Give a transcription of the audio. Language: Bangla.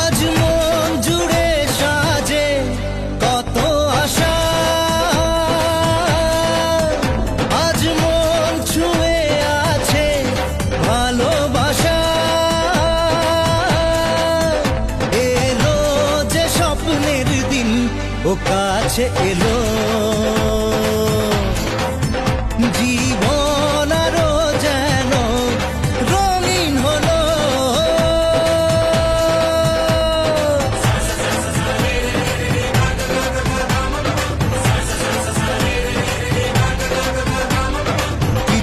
আজ জুড়ে সাজে আছে ভালোবাসা। এলো যে স্বপ্নের দিন ও কাছে এলো।